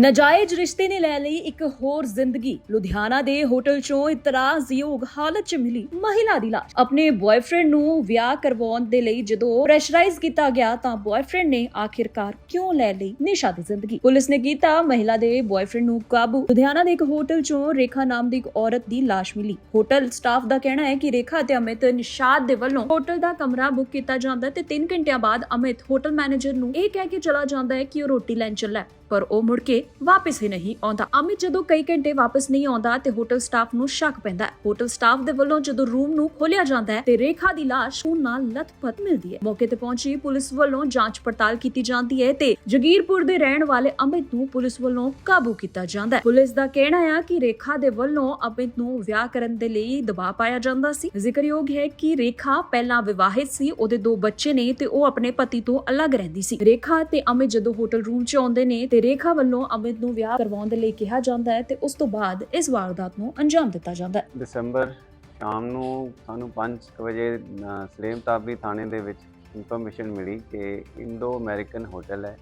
ਨਜਾਇਜ਼ ਰਿਸ਼ਤੇ ਨੇ ਲੈ ਲਈ ਇੱਕ ਹੋਰ ਜ਼ਿੰਦਗੀ। ਲੁਧਿਆਣਾ ਦੇ ਹੋਟਲ 'ਚੋਂ ਇਤਰਾਜ਼ਯੋਗ ਹਾਲਤ 'ਚ ਮਿਲੀ ਮਹਿਲਾ ਦੀ ਲਾਸ਼। ਆਪਣੇ ਬॉयਫ੍ਰੈਂਡ ਨੂੰ ਵਿਆਹ ਕਰਵਾਉਣ ਦੇ ਲਈ ਜਦੋਂ ਪ੍ਰੈਸ਼ਰਾਈਜ਼ ਕੀਤਾ ਗਿਆ ਤਾਂ ਬॉयਫ੍ਰੈਂਡ ਨੇ ਆਖਿਰਕਾਰ ਕਿਉਂ ਲੈ ਲਈ ਨਿਸ਼ਾ ਦੀ ਜ਼ਿੰਦਗੀ? ਪੁਲਿਸ ਨੇ ਕੀਤਾ ਮਹਿਲਾ ਦੇ ਬॉयਫ੍ਰੈਂਡ ਨੂੰ ਕਾਬੂ। ਲੁਧਿਆਣਾ ਦੇ ਇੱਕ ਹੋਟਲ 'ਚੋਂ ਰੇਖਾ ਨਾਮ ਦੀ ਇੱਕ ਔਰਤ ਦੀ ਲਾਸ਼ ਮਿਲੀ। ਹੋਟਲ ਸਟਾਫ ਦਾ ਕਹਿਣਾ ਹੈ ਕਿ ਰੇਖਾ ਤੇ ਅਮਿਤ ਨਿਸ਼ਾਦ ਦੇ ਵੱਲੋਂ ਹੋਟਲ ਦਾ ਕਮਰਾ ਬੁੱਕ ਕੀਤਾ ਜਾਂਦਾ ਤੇ 3 ਘੰਟਿਆਂ ਬਾਅਦ ਅਮਿਤ ਹੋਟਲ ਮੈਨੇਜਰ ਨੂੰ ਇਹ ਕਹਿ ਕੇ ਚਲਾ ਜਾਂਦਾ ਹੈ ਕਿ ਉਹ ਰੋਟੀ ਲੈਣ ਚੱਲਾ ਪਰ ਉਹ ਮੁੜ ਕੇ ਵਾਪਸ ਹੀ ਨਹੀਂ ਆਉਂਦਾ। ਅਮਿਤ ਜਦੋਂ ਕਈ ਘੰਟੇ ਵਾਪਸ ਨਹੀਂ ਆਉਂਦਾ ਤੇ ਹੋਟਲ ਸਟਾਫ ਨੂੰ ਸ਼ੱਕ ਪੈਂਦਾ ਹੈ। ਹੋਟਲ ਸਟਾਫ ਦੇ ਵੱਲੋਂ ਜਦੋਂ ਰੂਮ ਨੂੰ ਖੋਲਿਆ ਜਾਂਦਾ ਹੈ ਤੇ ਰੇਖਾ ਦੀ ਲਾਸ਼ ਖੂਨ ਨਾਲ ਲਥਪਥ ਮਿਲਦੀ ਹੈ। ਮੌਕੇ ਤੇ ਪਹੁੰਚੀ ਪੁਲਿਸ ਵੱਲੋਂ ਜਾਂਚ ਪੜਤਾਲ ਕੀਤੀ ਜਾਂਦੀ ਹੈ ਤੇ ਜਗੀਰਪੁਰ ਦੇ ਰਹਿਣ ਵਾਲੇ ਅਮਿਤ ਨੂੰ ਪੁਲਿਸ ਵੱਲੋਂ ਕਾਬੂ ਕੀਤਾ ਜਾਂਦਾ ਹੈ। ਪੁਲਿਸ ਦਾ ਕਹਿਣਾ ਹੈ ਕਿ ਰੇਖਾ ਦੇ ਵੱਲੋਂ ਅਮਿਤ ਨੂੰ ਵਿਆਹ ਕਰਨ ਦੇ ਲਈ ਦਬਾਅ ਪਾਇਆ ਜਾਂਦਾ ਸੀ। ਜ਼ਿਕਰਯੋਗ ਹੈ ਕਿ ਰੇਖਾ ਪਹਿਲਾਂ ਵਿਵਾਹਿਤ ਸੀ, ਉਹਦੇ ਦੋ ਬੱਚੇ ਨੇ ਤੇ ਉਹ ਆਪਣੇ ਪਤੀ ਤੋਂ ਅਲੱਗ ਰਹਿੰਦੀ ਸੀ। ਰੇਖਾ ਤੇ ਅਮਿਤ ਜਦੋਂ ਹੋਟਲ ਰੂਮ 'ਚ ਆਉਂਦੇ ਨੇ ਤੇ ਰੇਖਾ ਵੱਲੋਂ ਅਮਿਤ ਨੂੰ ਵਿਆਹ ਕਰਵਾਉਣ ਦੇ ਲਈ ਕਿਹਾ ਜਾਂਦਾ ਹੈ ਤੇ ਉਸ ਤੋਂ ਬਾਅਦ ਇਸ ਵਾਰਦਾਤ ਨੂੰ ਅੰਜਾਮ ਦਿੱਤਾ ਜਾਂਦਾ ਹੈ। ਦਸੰਬਰ ਸ਼ਾਮ ਨੂੰ ਸਾਨੂੰ 5 ਵਜੇ ਅ, ਸਲੇਮ ਤਾਬੀ ਥਾਣੇ ਦੇ ਵਿੱਚ ਇਨਫੋਰਮੇਸ਼ਨ ਮਿਲੀ ਕਿ ਇੰਡੋ ਅਮਰੀਕਨ ਹੋਟਲ ਹੈ।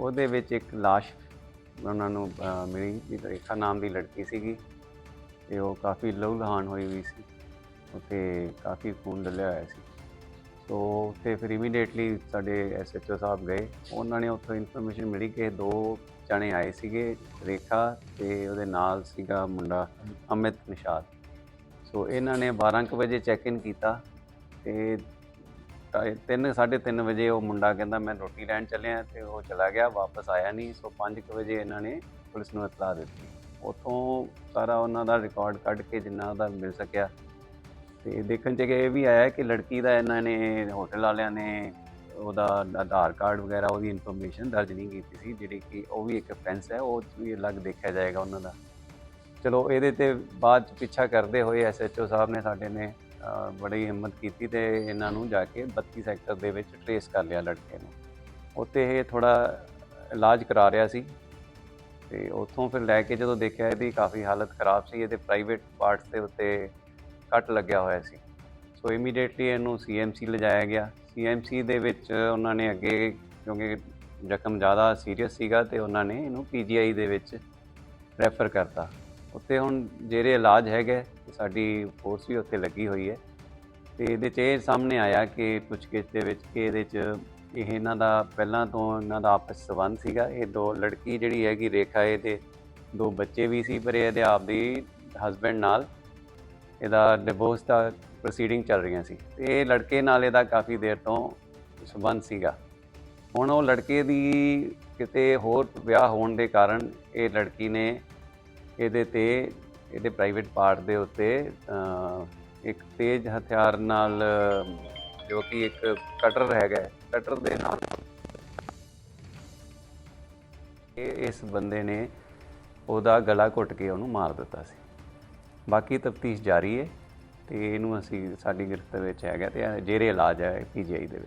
ਉਹਦੇ ਵਿੱਚ ਇੱਕ ਲਾਸ਼ ਉਹਨਾਂ ਨੂੰ ਮਿਲੀ ਜਿਹਦੀ ਰੇਖਾ ਨਾਮ ਦੀ ਲੜਕੀ ਸੀਗੀ ਤੇ ਉਹ ਕਾਫੀ ਲਹੂ ਲਹਾਨ ਹੋਈ ਹੋਈ ਸੀ। ਉੱਥੇ ਕਾਫੀ ਖੂਨ ਡਲਿਆ ਹੋਇਆ ਸੀ। ਸੋ ਉੱਥੇ ਫਿਰ ਇਮੀਡੀਏਟਲੀ ਸਾਡੇ ਐਸਐਚਓ ਸਾਹਿਬ ਗਏ। ਉਹਨਾਂ ਨੇ ਉੱਥੋਂ ਇਨਫੋਰਮੇਸ਼ਨ ਮਿਲੀ ਕਿ ਦੋ ਜਣੇ ਆਏ ਸੀਗੇ, ਰੇਖਾ ਤੇ ਉਹਦੇ ਨਾਲ ਸੀਗਾ ਮੁੰਡਾ ਅਮਿਤ ਨਿਸ਼ਾਦ। ਸੋ ਇਹਨਾਂ ਨੇ 12 ਕੁ ਵਜੇ ਚੈੱਕ ਇਨ ਕੀਤਾ ਤੇ 3 3:30 ਵਜੇ ਉਹ ਮੁੰਡਾ ਕਹਿੰਦਾ, ਮੈਂ ਰੋਟੀ ਲੈਣ ਚੱਲਿਆ ਤੇ ਉਹ ਚਲਾ ਗਿਆ, ਵਾਪਸ ਆਇਆ ਨਹੀਂ। ਸੋ 5 ਕੁ ਵਜੇ ਇਹਨਾਂ ਨੇ ਪੁਲਿਸ ਨੂੰ ਇਤਲਾਹ ਦਿੱਤੀ। ਉਥੋਂ ਸਾਰਾ ਉਹਨਾਂ ਦਾ ਰਿਕਾਰਡ ਕੱਢ ਕੇ ਜਿੰਨਾ ਉਹਦਾ ਮਿਲ ਸਕਿਆ ਤੇ ਦੇਖਣ ਚ ਇਹ ਵੀ ਆਇਆ ਕਿ ਲੜਕੀ ਦਾ ਇਹਨਾਂ ਨੇ ਹੋਟਲ ਵਾਲਿਆਂ ਨੇ ਉਹਦਾ ਆਧਾਰ ਕਾਰਡ ਵਗੈਰਾ, ਉਹਦੀ ਇਨਫੋਰਮੇਸ਼ਨ ਦਰਜ ਨਹੀਂ ਕੀਤੀ ਸੀ, ਜਿਹੜੀ ਕਿ ਉਹ ਵੀ ਇੱਕ ਫੈਂਸ ਹੈ, ਉਹ ਵੀ ਅਲੱਗ ਦੇਖਿਆ ਜਾਏਗਾ ਉਹਨਾਂ ਦਾ। ਚਲੋ, ਇਹਦੇ ਤੇ ਬਾਅਦ ਚ ਪਿੱਛਾ ਕਰਦੇ ਹੋਏ ਐਸਐਚਓ ਸਾਹਿਬ ਨੇ ਸਾਡੇ ਨੇ ਬੜੀ ਹਿੰਮਤ ਕੀਤੀ ਤੇ ਇਹਨਾਂ ਨੂੰ ਜਾ ਕੇ 32 ਸੈਕਟਰ ਦੇ ਵਿੱਚ ਟਰੇਸ ਕਰ ਲਿਆ ਲੜਕੇ ਨੂੰ। ਉੱਥੇ ਇਹ ਥੋੜਾ ਇਲਾਜ ਕਰਾ ਰਿਹਾ ਸੀ ਤੇ ਉੱਥੋਂ ਫਿਰ ਲੈ ਕੇ ਜਦੋਂ ਦੇਖਿਆ, ਇਹਦੀ ਕਾਫੀ ਹਾਲਤ ਖਰਾਬ ਸੀ, ਇਹਦੇ ਪ੍ਰਾਈਵੇਟ ਪਾਰਟਸ ਦੇ ਉੱਤੇ ਕੱਟ ਲੱਗਿਆ ਹੋਇਆ ਸੀ। ਸੋ ਇਮੀਡੀਏਟਲੀ ਇਹਨੂੰ ਸੀਐਮਸੀ ਲਿਜਾਇਆ ਗਿਆ। ਸੀਐਮਸੀ ਦੇ ਵਿੱਚ ਉਹਨਾਂ ਨੇ ਅੱਗੇ ਕਿਉਂਕਿ ਜ਼ਖਮ ਜ਼ਿਆਦਾ ਸੀਰੀਅਸ ਸੀਗਾ ਤੇ ਉਹਨਾਂ ਨੇ ਇਹਨੂੰ ਪੀਜੀਆਈ ਦੇ ਵਿੱਚ ਰੈਫਰ ਕਰਤਾ। ਉੱਥੇ ਹੁਣ ਜਿਹੜੇ ਇਲਾਜ ਹੈਗੇ, ਸਾਡੀ ਫੋਰਸ ਵੀ ਉੱਥੇ ਲੱਗੀ ਹੋਈ ਹੈ। ਤੇ ਇਹਦੇ 'ਚ ਇਹ ਸਾਹਮਣੇ ਆਇਆ ਕਿ ਪੁੱਛਗਿੱਛ ਦੇ ਵਿੱਚ ਕਿ ਇਹਦੇ 'ਚ ਇਹ ਇਹਨਾਂ ਦਾ ਪਹਿਲਾਂ ਤੋਂ ਇਹਨਾਂ ਦਾ ਆਪਸ ਸੰਬੰਧ ਸੀਗਾ। ਇਹ ਦੋ ਲੜਕੀ ਜਿਹੜੀ ਹੈਗੀ ਰੇਖਾ, ਇਹਦੇ ਦੋ ਬੱਚੇ ਵੀ ਸੀ, ਪਰ ਇਹਦੇ ਆਪਦੀ ਹਸਬੈਂਡ ਨਾਲ ਇਹਦਾ ਡਿਵੋਰਸ ਦਾ ਪ੍ਰੋਸੀਡਿੰਗ ਚੱਲ ਰਹੀਆਂ ਸੀ। ਤੇ ਇਹ ਲੜਕੇ ਨਾਲ ਇਹਦਾ ਕਾਫੀ ਦੇਰ ਤੋਂ ਸੰਬੰਧ ਸੀਗਾ। ਹੁਣ ਉਹ ਲੜਕੇ ਦੀ ਕਿਤੇ ਹੋਰ ਵਿਆਹ ਹੋਣ ਦੇ ਕਾਰਨ ਇਹ ਲੜਕੀ ਨੇ ਇਹਦੇ ਤੇ, ਇਹਦੇ ਪ੍ਰਾਈਵੇਟ ਪਾਰਟ ਦੇ ਉੱਤੇ ਇੱਕ ਤੇਜ਼ ਹਥਿਆਰ ਨਾਲ, ਜੋ ਕਿ ਇੱਕ ਕਟਰ ਹੈਗਾ ਕਟਰ ਦੇ ਨਾਲ ਇਹ ਇਸ ਬੰਦੇ ਨੇ ਉਹਦਾ ਗਲਾ ਘੁੱਟ ਕੇ ਉਹਨੂੰ ਮਾਰ ਦਿੱਤਾ ਸੀ। ਬਾਕੀ ਤਫਤੀਸ਼ ਜਾਰੀ ਹੈ ਤੇ ਇਹਨੂੰ ਅਸੀਂ ਸਾਡੀ ਗ੍ਰਿਫਤ ਵਿੱਚ ਹੈਗਾ ਤੇ ਇਹ ਜੇਰੇ ਇਲਾਜ ਹੈ ਪੀਜੀਆਈ ਦੇ ਵਿੱਚ।